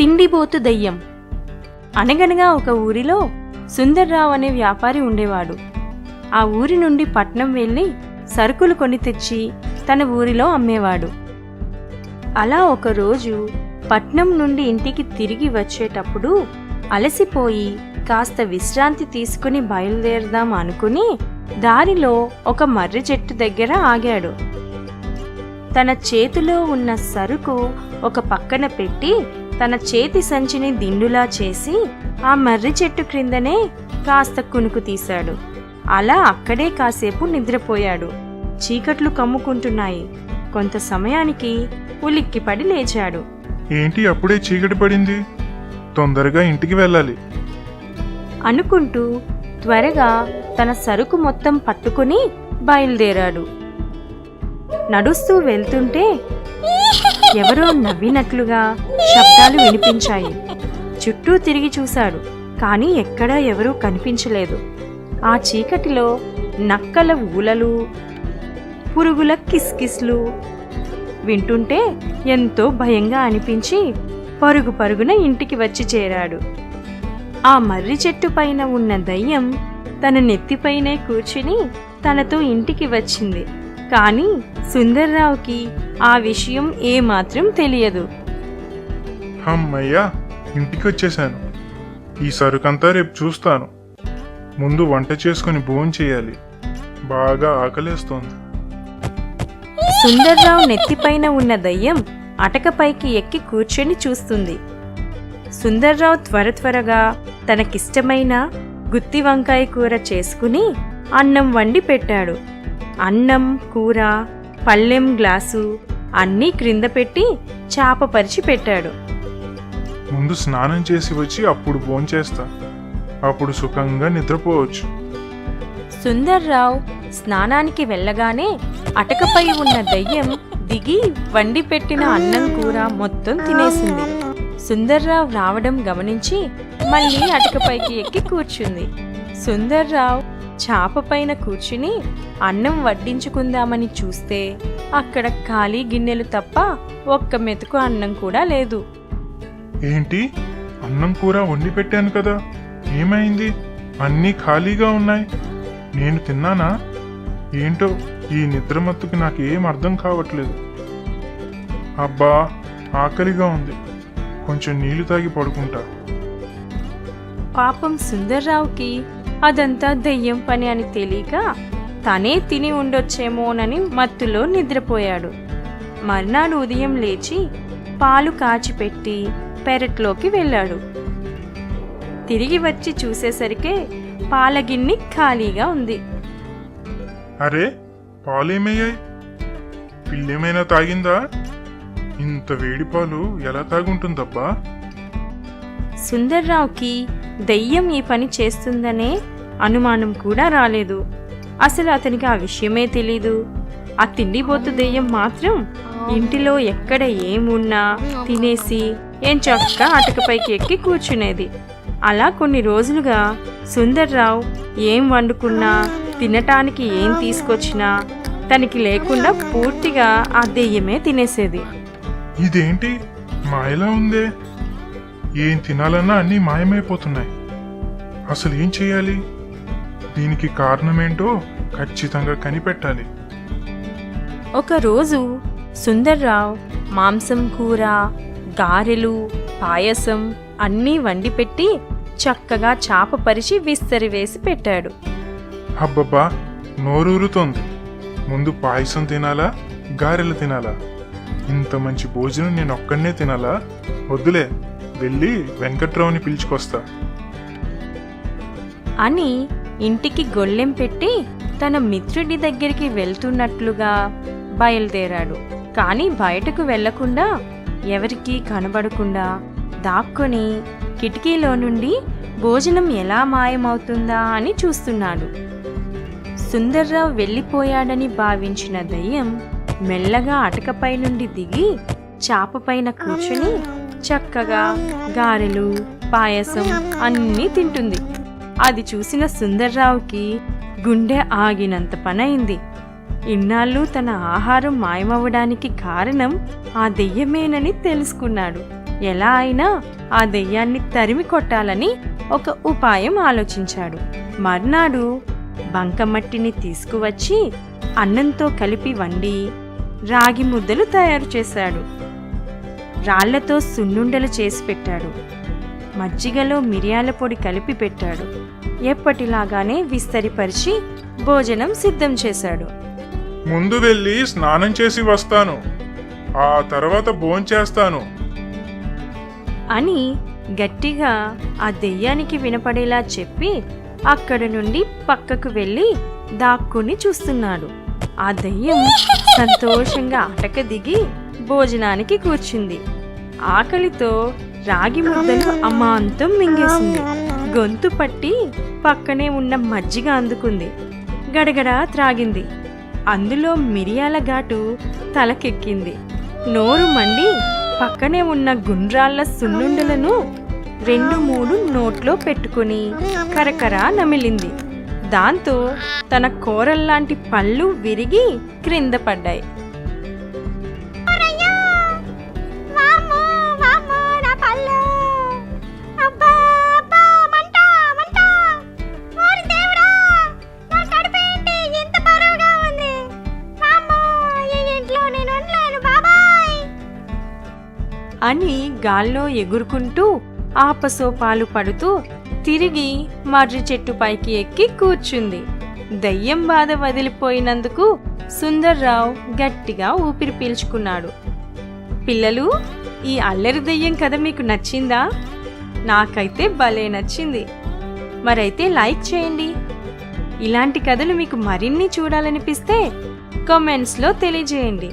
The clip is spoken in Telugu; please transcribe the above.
తిండిబోతు దయ్యం. అనగనగా ఒక ఊరిలో సుందర్రావు అనే వ్యాపారి ఉండేవాడు. ఆ ఊరి నుండి పట్నం వెళ్ళి సరుకులు కొని తెచ్చి తన ఊరిలో అమ్మేవాడు. అలా ఒకరోజు పట్నం నుండి ఇంటికి తిరిగి వచ్చేటప్పుడు అలసిపోయి కాస్త విశ్రాంతి తీసుకుని బయలుదేరదాం అనుకుని దారిలో ఒక మర్రి చెట్టు దగ్గర ఆగాడు. తన చేతిలో ఉన్న సరుకు ఒక పక్కన పెట్టి తన చేతి సంచిని దిండులా చేసి ఆ మర్రి చెట్టు క్రిందనే కాస్త కునుకు తీశాడు. అలా అక్కడే కాసేపు నిద్రపోయాడు. చీకట్లు కమ్ముకుంటున్నాయి. కొంత సమయానికి ఉలిక్కిపడి లేచాడు. ఏంటి అప్పుడే చీకటి పడింది? తొందరగా ఇంటికి వెళ్ళాలి. అనుకుంటూ త్వరగా తన సరుకు మొత్తం పట్టుకుని బయలుదేరాడు. నడుస్తూ వెళ్తుంటే ఎవరో నవ్వినట్లుగా శబ్దాలు వినిపించాయి. చుట్టూ తిరిగి చూశాడు కానీ ఎక్కడా ఎవరూ కనిపించలేదు. ఆ చీకటిలో నక్కల ఊలలు పురుగుల కిస్కిస్లు వింటుంటే ఎంతో భయంగా అనిపించి పరుగు పరుగున ఇంటికి వచ్చి చేరాడు. ఆ మర్రి చెట్టు పైన ఉన్న దయ్యం తన నెత్తిపైనే కూర్చుని తనతో ఇంటికి వచ్చింది. కానీ సుందర్రావుకి ఆ విషయం ఏమాత్రం తెలియదు. అమ్మయ్యా ఇంటికి వచ్చేసాను ఈ సరుకంతా రేపు చూస్తాను. ముందు వంట చేసుకుని భోజనం చేయాలి. బాగా ఆకలేస్తోంది. సుందర్రావు నెత్తిపైన ఉన్న దయ్యం అటకపైకి ఎక్కి కూర్చొని చూస్తుంది. సుందర్రావు త్వర త్వరగా తనకిష్టమైన గుత్తి వంకాయ కూర చేసుకుని అన్నం వండి పెట్టాడు. అన్నం కూర పళ్ళెం గ్లాసు అన్నీ క్రింద పెట్టి చాప పరిచి పెట్టాడు. ముందు స్నానం చేసి వచ్చి అప్పుడు భోంచేస్తా అప్పుడు సుఖంగా నిద్రపోవచ్చు. సుందర్రావు స్నానానికి వెళ్ళగానే అటకపై ఉన్న దయ్యం దిగి వండి పెట్టిన అన్నం కూర మొత్తం తినేసింది. సుందర్రావు రావడం గమనించి మళ్ళీ అటకపైకి ఎక్కి కూర్చుంది. సుందర్రావు చాప పైన కూర్చుని అన్నం వడ్డించుకుందామని చూస్తే అక్కడ ఖాళీ గిన్నెలు తప్ప ఒక్క మెతుకు అన్నం కూడా లేదు. ఏంటి? అన్నం కూర వండి పెట్టాను కదా. ఏమైంది? అన్నీ ఖాళీగా ఉన్నాయి. నేను తిన్నానా? ఏంటో ఈ నిద్రమత్తుకి నాకు ఏం అర్థం కావట్లేదు. అబ్బా ఆకలిగా ఉంది. కొంచెం నీళ్ళు తాగి పడుకుంటా. పాపం సుందర్రావుకి అదంతా దెయ్యం పని అని తెలియక తనే తిని ఉండొచ్చేమోనని మత్తులో నిద్రపోయాడు. మర్నాడు ఉదయం లేచి పాలు కాచిపెట్టి పెరట్లోకి వెళ్ళాడు. తిరిగి వచ్చి చూసేసరికే పాల గిన్నె ఖాళీగా ఉంది. అరే పాలేమయ్యాయి? పిల్లేమైనా తాగిందా? ఇంత వేడి పాలు ఎలా తాగుంటుందబ్బా? సుందర్రావుకి దెయ్యం ఈ పని చేస్తుందనే అనుమానం కూడా రాలేదు. అసలు అతనికి ఆ విషయమే తెలీదు. ఆ తిండిపోతు దెయ్యం మాత్రం ఇంటిలో ఎక్కడ ఏమున్నా తినేసి ఏం చక్క అటకపైకి ఎక్కి కూర్చునేది. అలా కొన్ని రోజులుగా సుందర్రావు ఏం వండుకున్నా తినటానికి ఏం తీసుకొచ్చినా తనకి లేకుండా పూర్తిగా ఆ దెయ్యమే తినేసేది. ఇదేంటి? మాయలా ఉందే? ఏం తినాలన్నా అన్నీ మాయమైపోతున్నాయి. అసలు ఏం చేయాలి? దీనికి కారణమేంటో ఖచ్చితంగా కనిపెట్టాలి. ఒకరోజు సుందర్రావు మాంసం కూర గారెలు పాయసం అన్నీ వండి పెట్టి చక్కగా చాప పరిచి విస్తరి వేసి పెట్టాడు. అబ్బబ్బా నోరూరుతోంది. ముందు పాయసం తినాలా గారెలు తినాలా? ఇంత మంచి భోజనం నేను ఒక్కడనే తినాలా? వద్దులే. వెళ్ళి వెంకట్రావుని పిలుచుకొస్తా. అని ఇంటికి గొళ్ళెం పెట్టి తన మిత్రుడి దగ్గరికి వెళ్తున్నట్లుగా బయలుదేరాడు. కానీ బయటకు వెళ్ళకుండా ఎవరికీ కనబడకుండా దాక్కొని కిటికీలో నుండి భోజనం ఎలా మాయమవుతుందా అని చూస్తున్నాడు. సుందర్రావు వెళ్ళిపోయాడని భావించిన దయ్యం మెల్లగా అటకపై నుండి దిగి చాపపైన కూర్చుని చక్కగా గారెలు పాయసం అన్నీ తింటుంది. అది చూసిన సుందర్రావుకి గుండె ఆగినంత పనైంది. ఇన్నాళ్ళు తన ఆహారం మాయమవ్వడానికి కారణం ఆ దెయ్యమేనని తెలుసుకున్నాడు. ఎలా అయినా ఆ దెయ్యాన్ని తరిమి కొట్టాలని ఒక ఉపాయం ఆలోచించాడు. మర్నాడు బంకమట్టిని తీసుకువచ్చి అన్నంతో కలిపి వండి రాగి ముద్దలు తయారు చేశాడు. రాళ్ళతో సున్నుండలు చేసి పెట్టాడు. మజ్జిగలో మిరియాల పొడి కలిపి పెట్టాడు. ఎప్పటిలాగానే విస్తరిపరిచి భోజనం సిద్ధం చేశాడు. ముందు వెళ్ళి స్నానం చేసి వస్తాను. ఆ తర్వాత భోంచేస్తాను అని గట్టిగా ఆ దెయ్యానికి వినపడేలా చెప్పి అక్కడి నుండి పక్కకు వెళ్ళి దాక్కుని చూస్తున్నాడు. ఆ దెయ్యం సంతోషంగా అటక దిగి భోజనానికి కూర్చుంది. ఆకలితో రాగి ముద్దలు అమాంతం మింగేసింది. గొంతు పట్టి పక్కనే ఉన్న మజ్జిగ అందుకుంది. గడగడ త్రాగింది. అందులో మిరియాల ఘాటు తలకెక్కింది. నోరు మండి పక్కనే ఉన్న గుండ్రాళ్ళ సున్నుండలను రెండు మూడు నోట్లో పెట్టుకుని కరకర నమిలింది. దాంతో తన కూరల్లాంటి పళ్ళు విరిగి క్రింద పడ్డాయి. అని గాల్లో ఎగురుకుంటూ ఆపసోపాలు పడుతూ తిరిగి మర్రి చెట్టు పైకి ఎక్కి కూర్చుంది. దయ్యం బాధ వదిలిపోయినందుకు సుందర్రావు గట్టిగా ఊపిరి పీల్చుకున్నాడు. పిల్లలు ఈ అల్లరి దయ్యం కథ మీకు నచ్చిందా? నాకైతే భలే నచ్చింది. మరైతే లైక్ చేయండి. ఇలాంటి కథలు మీకు మరిన్ని చూడాలనిపిస్తే కమెంట్స్లో తెలియజేయండి.